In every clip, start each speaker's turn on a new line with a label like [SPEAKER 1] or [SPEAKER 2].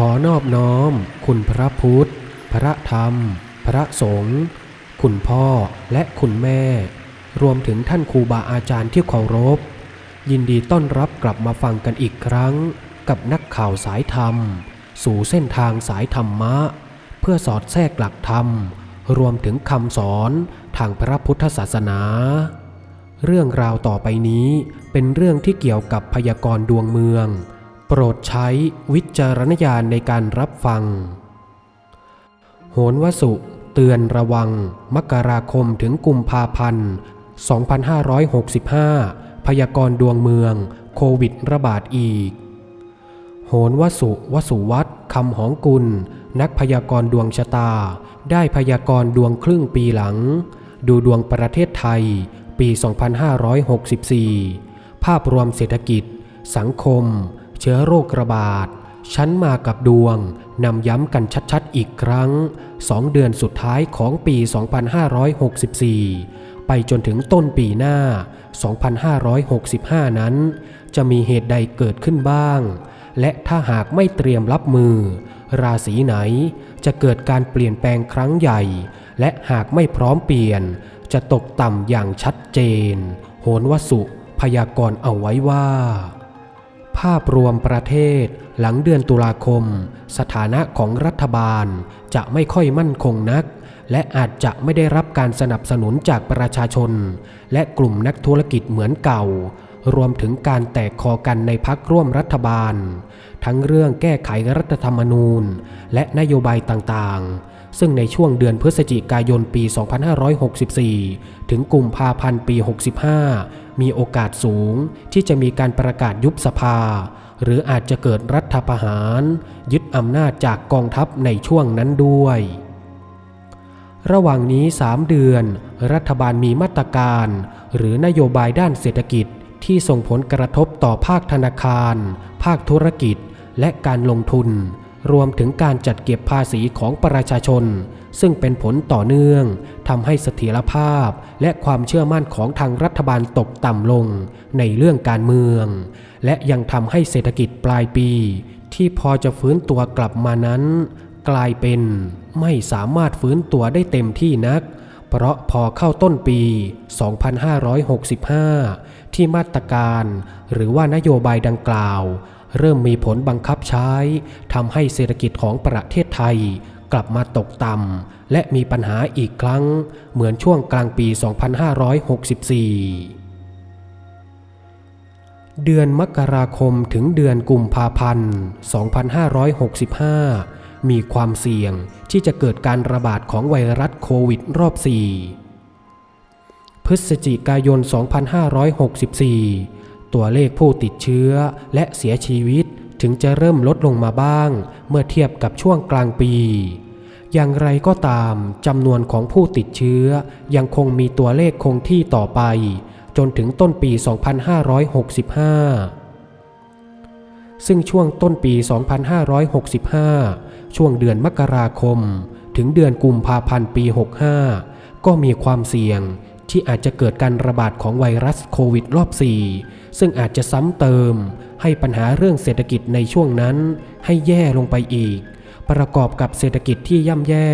[SPEAKER 1] ขอนอบน้อม คุณพระพุทธ พระธรรม พระสงฆ์คุณพ่อและคุณแม่ รวมถึงท่านครูบาอาจารย์ที่เคารพ ยินดีต้อนรับกลับมาฟังกันอีกครั้ง กับนักข่าวสายธรรม สู่เส้นทางสายธรรมะ เพื่อสอดแทรกหลักธรรม รวมถึงคำสอนทางพระพุทธศาสนา เรื่องราวต่อไปนี้เป็นเรื่องที่เกี่ยวกับพยากรณ์ดวงเมือง โปรดใช้วิจารณญาณในการรับฟัง โหนวสุเตือนระวัง มกราคมถึงกุมภาพันธ์ 2565 พยากรณ์ดวงเมือง โควิดระบาดอีก โหนวสุวสุวัตคำหองกุล นักพยากรณ์ดวงชะตา ได้พยากรณ์ดวงครึ่งปีหลัง ดูดวงประเทศไทย ปี 2564 ภาพรวมเศรษฐกิจ สังคม ชื้อโรคระบาดชั้นมากับดวงนำย้ำกันชัดๆอีกครั้ง2เดือนสุดท้ายของปี 2564 ไปจนถึงต้นปีหน้า 2565 นั้น จะมีเหตุใดเกิดขึ้นบ้าง และถ้าหากไม่เตรียมรับมือ ราศีไหนจะเกิดการเปลี่ยนแปลงครั้งใหญ่ และหากไม่พร้อมเปลี่ยน จะตกต่ำอย่างชัดเจน โหนวสุพยากรณ์เอาไว้ว่า ภาพรวมประเทศหลังเดือนตุลาคม สถานะของรัฐบาลจะไม่ค่อยมั่นคงนัก และอาจจะไม่ได้รับการสนับสนุนจากประชาชน และกลุ่มนักธุรกิจเหมือนเก่า รวมถึงการแตกคอกันในพักร่วมรัฐบาล ทั้งเรื่องแก้ไขรัฐธรรมนูญ และนโยบายต่างๆ ซึ่งในช่วงเดือนพฤศจิกายนปี 2564 ถึงกุมภาพันธ์ปี 65 มีโอกาสสูงที่จะมีการประกาศยุบสภา หรืออาจจะเกิดรัฐประหาร ยึดอำนาจจากกองทัพในช่วงนั้นด้วย ระหว่างนี้ 3 เดือน รัฐบาลมีมาตรการ หรือนโยบายด้านเศรษฐกิจที่ส่งผลกระทบต่อภาคธนาคาร ภาคธุรกิจ และการลงทุน รวมถึงการจัดเก็บภาษีของประชาชน ซึ่งเป็นผลต่อเนื่องทำให้เสถียรภาพ และความเชื่อมั่นของทางรัฐบาลตกต่ำลงในเรื่องการเมือง และยังทำให้เศรษฐกิจปลายปี ที่พอจะฟื้นตัวกลับมานั้น กลายเป็นไม่สามารถฟื้นตัวได้เต็มที่นัก เพราะพอเข้าต้นปี 2565 ที่มาตรการ หรือว่านโยบายดังกล่าว เริ่มมีผลบังคับใช้ทำให้เศรษฐกิจของประเทศไทยกลับมาตกต่ำและมีปัญหาอีกครั้ง เหมือนช่วงกลางปี 2564 เดือนมกราคมถึงเดือนกุมภาพันธ์ 2565 มีความเสี่ยงที่จะเกิดการระบาดของไวรัสโควิดรอบ 4 พฤศจิกายน 2564 ตัวเลขผู้ติดเชื้อและเสียชีวิตถึงจะเริ่มลดลงมาบ้าง เมื่อเทียบกับช่วงกลางปี อย่างไรก็ตามจำนวนของผู้ติดเชื้อยังคงมีตัวเลขคงที่ต่อไป จนถึงต้นปี 2565ซึ่งช่วงต้นปี 2565 ช่วงเดือนมกราคม ถึงเดือนกุมภาพันธ์ปี 65 ก็มีความเสี่ยง ที่อาจจะเกิดการระบาดของไวรัสโควิดรอบ 4 ซึ่งอาจจะซ้ำเติม ให้ปัญหาเรื่องเศรษฐกิจในช่วงนั้นให้แย่ลงไปอีก ประกอบกับเศรษฐกิจที่ย่ำแย่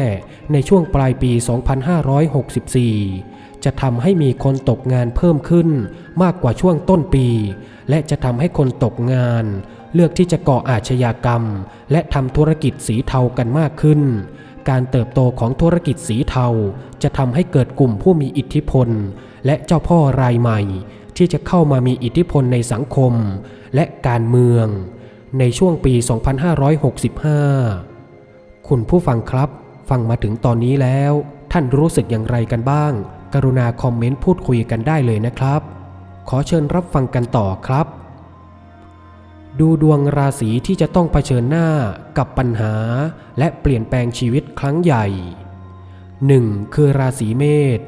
[SPEAKER 1] ในช่วงปลายปี 2564 จะทำให้มีคนตกงานเพิ่มขึ้นมากกว่าช่วงต้นปี และจะทำให้คนตกงาน เลือกที่จะก่ออาชญากรรม และทำธุรกิจสีเทากันมากขึ้น การเติบโตของธุรกิจสีเทาจะทำให้เกิดกลุ่มผู้มีอิทธิพล และเจ้าพ่อรายใหม่ ที่จะเข้ามามีอิทธิพลในสังคม และการเมือง ในช่วงปี 2565 คุณผู้ฟังครับ ฟังมาถึงตอนนี้แล้ว ท่านรู้สึกอย่างไรกันบ้าง กรุณาคอมเมนต์พูดคุยกันได้เลยนะครับ ขอเชิญรับฟังกันต่อครับ ดูดวงราศีที่จะต้องเผชิญหน้ากับปัญหาและเปลี่ยนแปลงชีวิตครั้งใหญ่ 1. คือราศีเมษ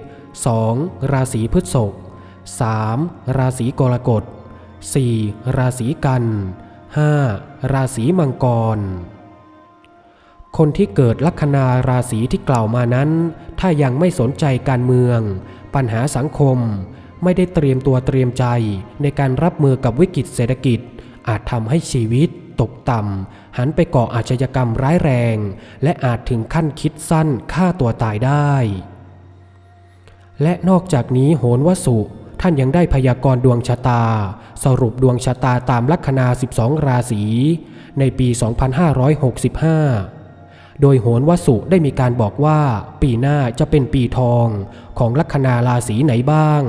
[SPEAKER 1] 2. ราศีพฤษภ 3. ราศีกรกฎ 4. ราศีกัน 5. ราศีมังกร คนที่เกิดลัคนาราศีที่กล่าวมานั้น ถ้ายังไม่สนใจการเมือง ปัญหาสังคม ไม่ได้เตรียมตัวเตรียมใจในการรับมือกับวิกฤตเศรษฐกิจ อาจทำให้ชีวิตตกต่ำหันไปก่ออาชญากรรมร้ายแรง และอาจถึงขั้นคิดสั้นฆ่าตัวตายได้ และนอกจากนี้โหนวสุท่านยังได้พยากรณ์ดวงชะตา สรุปดวงชะตาตามลัคนา 12 ราศีในปี 2565 โดยโหนวสุได้มีการบอกว่า ปีหน้าจะเป็นปีทองของลัคนาราศีไหนบ้าง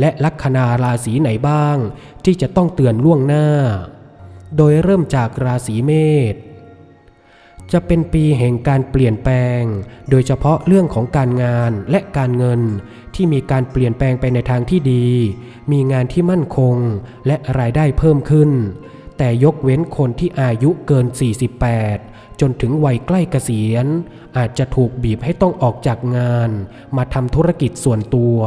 [SPEAKER 1] และลัคนาราศีไหนบ้าง ที่จะต้องเตือนล่วงหน้า โดยเริ่มจากราศีเมษจะเป็นปีแห่งการเปลี่ยนแปลง โดยเฉพาะเรื่องของการงานและการเงินที่มีการเปลี่ยนแปลงไปในทางที่ดี มีงานที่มั่นคงและรายได้เพิ่มขึ้น แต่ยกเว้นคนที่อายุเกิน 48 จนถึงวัยใกล้เกษียณ อาจจะถูกบีบให้ต้องออกจากงาน มาทำธุรกิจส่วนตัว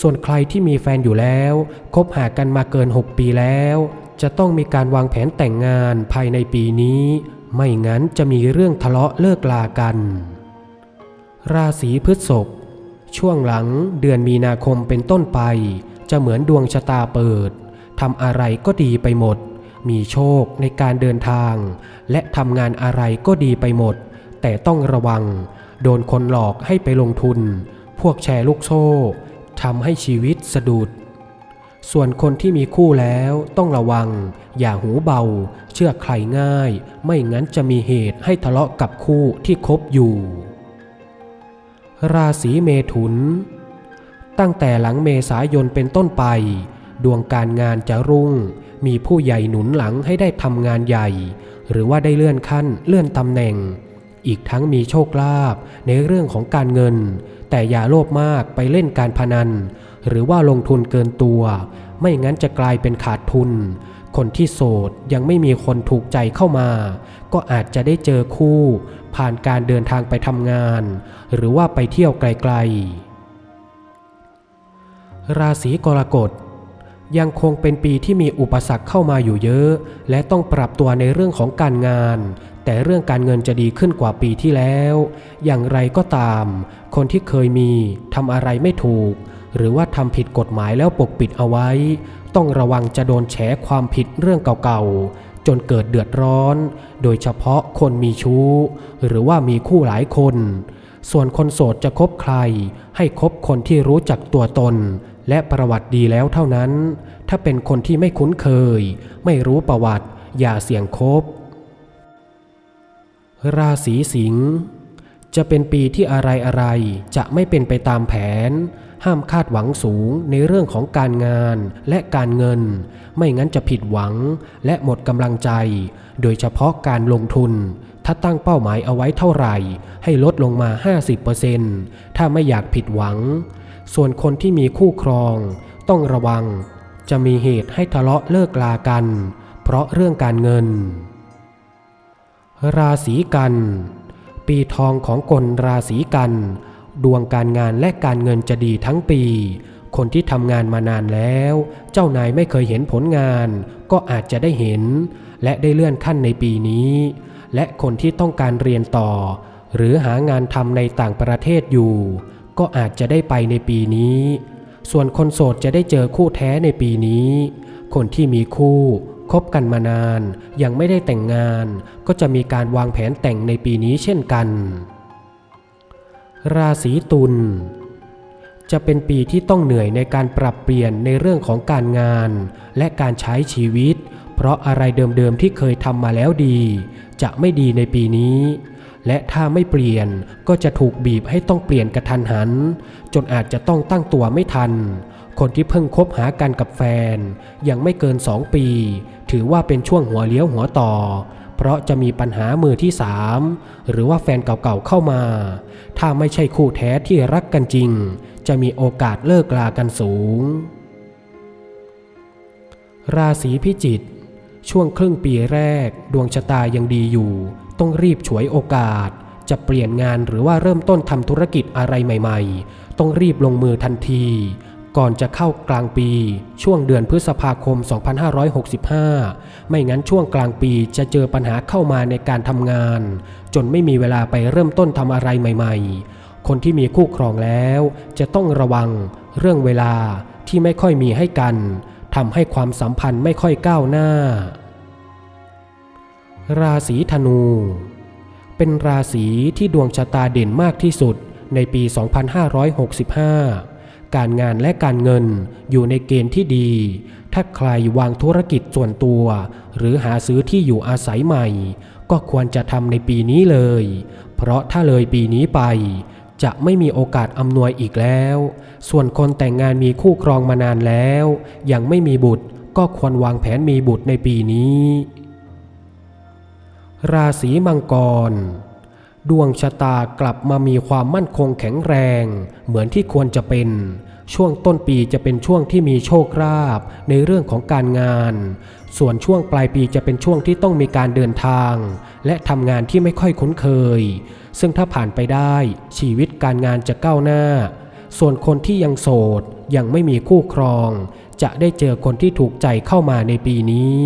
[SPEAKER 1] ส่วนใครที่มีแฟนอยู่แล้ว คบหากันมาเกิน 6 ปีแล้ว จะต้องมีการวางแผนแต่งงานภายในปีนี้ ไม่งั้นจะมีเรื่องทะเลาะเลิกลากัน ราศีพฤษภช่วงหลังเดือนมีนาคมเป็นต้นไป จะเหมือนดวงชะตาเปิดทำอะไรก็ดีไปหมด มีโชคในการเดินทาง และทำงานอะไรก็ดีไปหมด แต่ต้องระวัง โดนคนหลอกให้ไปลงทุน พวกแชร์ลูกโซ่ทำให้ชีวิตสะดุด ส่วนคนที่มีคู่แล้วต้องระวัง อย่าหูเบา เชื่อใครง่าย ไม่งั้นจะมีเหตุให้ทะเลาะกับคู่ที่คบอยู่ ราศีเมถุน ตั้งแต่หลังเมษายนเป็นต้นไป ดวงการงานจะรุ่ง มีผู้ใหญ่หนุนหลังให้ได้ทำงานใหญ่ หรือว่าได้เลื่อนขั้นเลื่อนตำแหน่ง อีกทั้งมีโชคลาภในเรื่องของการเงิน แต่อย่าโลภมากไปเล่นการพนัน หรือว่าลงทุนเกินตัว ไม่งั้นจะกลายเป็นขาดทุน คนที่โสดยังไม่มีคนถูกใจเข้ามา ก็อาจจะได้เจอคู่ ผ่านการเดินทางไปทำงาน หรือว่าไปเที่ยวไกลๆ ราศีกรกฎยังคงเป็นปีที่มีอุปสรรคเข้ามาอยู่เยอะ และต้องปรับตัวในเรื่องของการงาน แต่เรื่องการเงินจะดีขึ้นกว่าปีที่แล้ว อย่างไรก็ตาม คนที่เคยมีทำอะไรไม่ถูก หรือว่าทำผิดกฎหมายแล้วปกปิดเอาไว้ ต้องระวังจะโดนแฉความผิดเรื่องเก่าๆ จนเกิดเดือดร้อน โดยเฉพาะคนมีชู้ หรือว่ามีคู่หลายคน ส่วนคนโสดจะคบใคร ให้คบคนที่รู้จักตัวตน และประวัติดีแล้วเท่านั้น ถ้าเป็นคนที่ไม่คุ้นเคย ไม่รู้ประวัติ อย่าเสี่ยงคบ ราศีสิงห์ จะเป็นปีที่อะไรอะไรๆจะไม่เป็นไปตามแผน ห้ามคาดหวังสูงในเรื่องของการงานและการเงิน ไม่งั้นจะผิดหวังและหมดกำลังใจ โดยเฉพาะการลงทุน ถ้าตั้งเป้าหมายเอาไว้เท่าไหร่ ให้ลดลงมา 50%ถ้าไม่อยากผิดหวัง ส่วนคนที่มีคู่ครอง ต้องระวัง จะมีเหตุให้ทะเลาะเลิกลากัน เพราะเรื่องการเงิน ราศีกัน ปีทองของกลราศีกัน ดวงการงานและการเงินจะดีทั้งปี คนที่ทำงานมานานแล้ว เจ้านายไม่เคยเห็นผลงาน ก็อาจจะได้เห็น และได้เลื่อนขั้นในปีนี้ และคนที่ต้องการเรียนต่อ หรือหางานทำในต่างประเทศอยู่ ก็อาจจะได้ไปในปีนี้ ส่วนคนโสดจะได้เจอคู่แท้ในปีนี้ คนที่มีคู่ คบกันมานาน ยังไม่ได้แต่งงาน ก็จะมีการวางแผนแต่งในปีนี้เช่นกัน ราศีตุลจะเป็นปีที่ต้องเหนื่อยในการปรับเปลี่ยนในเรื่องของการงาน และการใช้ชีวิต เพราะอะไรเดิมๆที่เคยทำมาแล้วดี จะไม่ดีในปีนี้ และถ้าไม่เปลี่ยนก็จะถูกบีบให้ต้องเปลี่ยนกระทันหัน จนอาจจะต้องตั้งตัวไม่ทัน คนที่เพิ่งคบหากันกับแฟน ยังไม่เกินสองปี ถือว่าเป็นช่วงหัวเลี้ยวหัวต่อ เพราะจะมีปัญหามือที่สามหรือว่าแฟนเก่าๆเข้ามา ถ้าไม่ใช่คู่แท้ที่รักกันจริง จะมีโอกาสเลิกลากันสูง ราศีพิจิกช่วงครึ่งปีแรก ดวงชะตายังดีอยู่ ต้องรีบฉวยโอกาส จะเปลี่ยนงานหรือว่าเริ่มต้นทำธุรกิจอะไรใหม่ ๆ ต้องรีบลงมือทันที ก่อนจะเข้ากลางปี ช่วงเดือนพฤษภาคม 2565 ไม่งั้นช่วงกลางปีจะเจอปัญหาเข้ามาในการทำงาน จนไม่มีเวลาไปเริ่มต้นทำอะไรใหม่ ๆ คนที่มีคู่ครองแล้ว จะต้องระวังเรื่องเวลาที่ไม่ค่อยมีให้กันทำให้ความสัมพันธ์ไม่ค่อยก้าวหน้า ราศีธนู เป็นราศีที่ดวงชะตาเด่นมากที่สุดในปี 2565 การงานและการเงินอยู่ในเกณฑ์ที่ดี ถ้าใครวางธุรกิจส่วนตัว หรือหาซื้อที่อยู่อาศัยใหม่ ก็ควรจะทำในปีนี้เลย เพราะถ้าเลยปีนี้ไป จะไม่มีโอกาสอำนวยอีกแล้ว ส่วนคนแต่งงานมีคู่ครองมานานแล้ว ยังไม่มีบุตรก็ควรวางแผนมีบุตรในปีนี้ ราศีมังกร ดวงชะตากลับมามีความมั่นคงแข็งแรง เหมือนที่ควรจะเป็น ช่วงต้นปีจะเป็นช่วงที่มีโชคราบในเรื่องของการงาน ส่วนช่วงปลายปีจะเป็นช่วงที่ต้องมีการเดินทาง และทำงานที่ไม่ค่อยคุ้นเคย ซึ่งถ้าผ่านไปได้ชีวิตการงานจะก้าวหน้า ส่วนคนที่ยังโสดยังไม่มีคู่ครอง จะได้เจอคนที่ถูกใจเข้ามาในปีนี้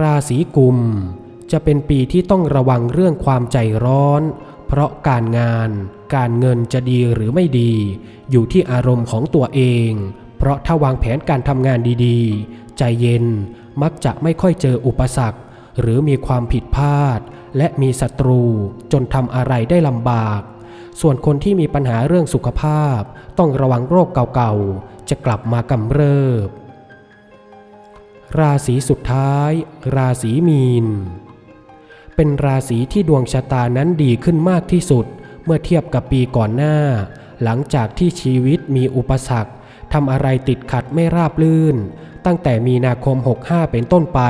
[SPEAKER 1] ราศีกุม จะเป็นปีที่ต้องระวังเรื่องความใจร้อน เพราะการงาน การเงินจะดีหรือไม่ดี อยู่ที่อารมณ์ของตัวเอง เพราะถ้าวางแผนการทำงานดีๆ ใจเย็นมักจะไม่ค่อยเจออุปสรรค หรือมีความผิดพลาด และมีศัตรูจนทำอะไรได้ลำบาก ส่วนคนที่มีปัญหาเรื่องสุขภาพ ต้องระวังโรคเก่าๆ จะกลับมากำเริบ ราศีสุดท้าย ราศีมีน เป็นราศีที่ดวงชะตานั้นดีขึ้นมากที่สุด เมื่อเทียบกับปีก่อนหน้า หลังจากที่ชีวิตมีอุปสรรคทำอะไรติดขัดไม่ราบลื่น ตั้งแต่มีนาคม 65 เป็นต้นไป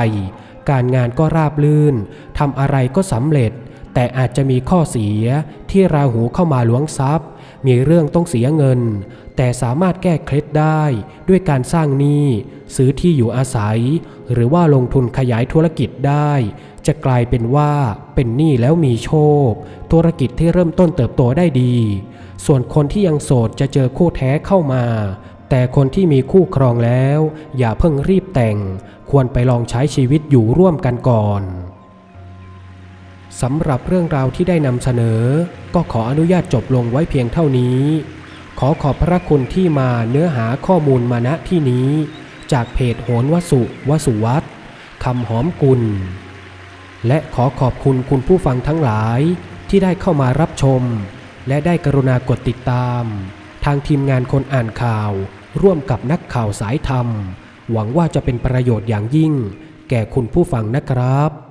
[SPEAKER 1] การงานก็ราบลื่นทำอะไรก็สำเร็จ แต่อาจจะมีข้อเสียที่ราหูเข้ามาล้วงทรัพย์ มีเรื่องต้องเสียเงิน แต่สามารถแก้เคล็ดได้ด้วยการสร้างหนี้ซื้อที่อยู่อาศัย หรือว่าลงทุนขยายธุรกิจได้ จะกลายเป็นว่าเป็นหนี้แล้วมีโชค ธุรกิจที่เริ่มต้นเติบโตได้ดี ส่วนคนที่ยังโสดจะเจอคู่แท้เข้ามา แต่คนที่มีคู่ครองแล้ว อย่าเพิ่งรีบแต่ง ควรไปลองใช้ชีวิตอยู่ร่วมกันก่อน สำหรับเรื่องราวที่ได้นำเสนอ ก็ขออนุญาตจบลงไว้เพียงเท่านี้ ขอขอบพระคุณที่มาเนื้อหาข้อมูลมาณที่นี้ จากเพจโหนวสุวสุวัตคำหอมกุล และขอขอบคุณคุณผู้ฟังทั้งหลายที่ได้เข้ามารับชม และได้กรุณากดติดตาม ทางทีมงานคนอ่านข่าว ร่วมกับนักข่าวสายธรรม หวังว่าจะเป็นประโยชน์อย่างยิ่ง แก่คุณผู้ฟังนะครับ